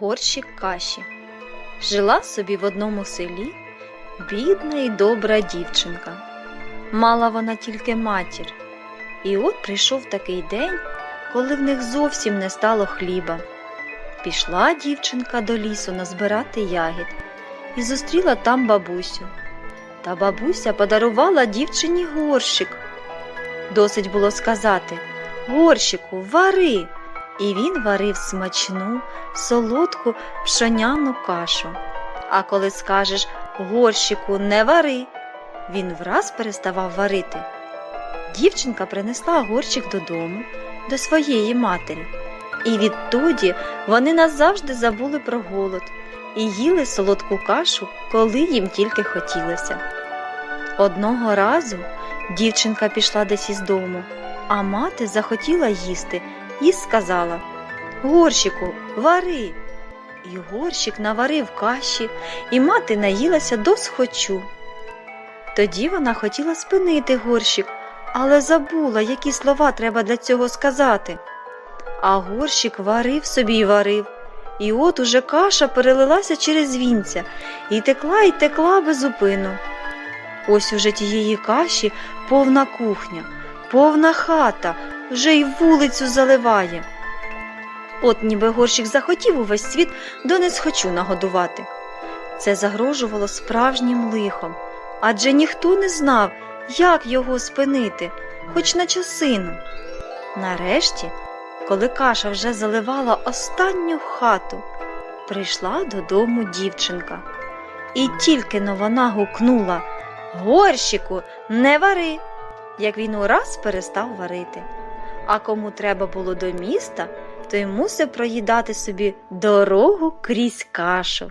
Горщик каші. Жила собі в одному селі бідна і добра дівчинка. Мала вона тільки матір. І от прийшов такий день, коли в них зовсім не стало хліба. Пішла дівчинка до лісу назбирати ягід і зустріла там бабусю. Та бабуся подарувала дівчині горщик. Досить було сказати Горщику, вари. І він варив смачну, солодку пшоняну кашу. А коли скажеш горщику не вари, він враз переставав варити. Дівчинка принесла горщик додому, до своєї матері, і відтоді вони назавжди забули про голод і їли солодку кашу, коли їм тільки хотілося. Одного разу дівчинка пішла десь із дому, а мати захотіла їсти і сказала Горщику, вари. І горщик наварив каші, і мати наїлася до схочу. Тоді вона хотіла спинити горщик, але забула, які слова треба для цього сказати. А горщик варив собі й варив, і от уже каша перелилася через вінця і текла й текла безупину. Ось уже тієї каші повна кухня, повна хата, вже й вулицю заливає. От ніби горщик захотів увесь світ до несхочу нагодувати. Це загрожувало справжнім лихом, адже ніхто не знав, як його спинити, хоч на часину. Нарешті, коли каша вже заливала останню хату, прийшла додому дівчинка. І тільки но вона гукнула Горщику, не вари, як він ураз перестав варити. А кому треба було до міста, той мусив проїдати собі дорогу крізь кашу.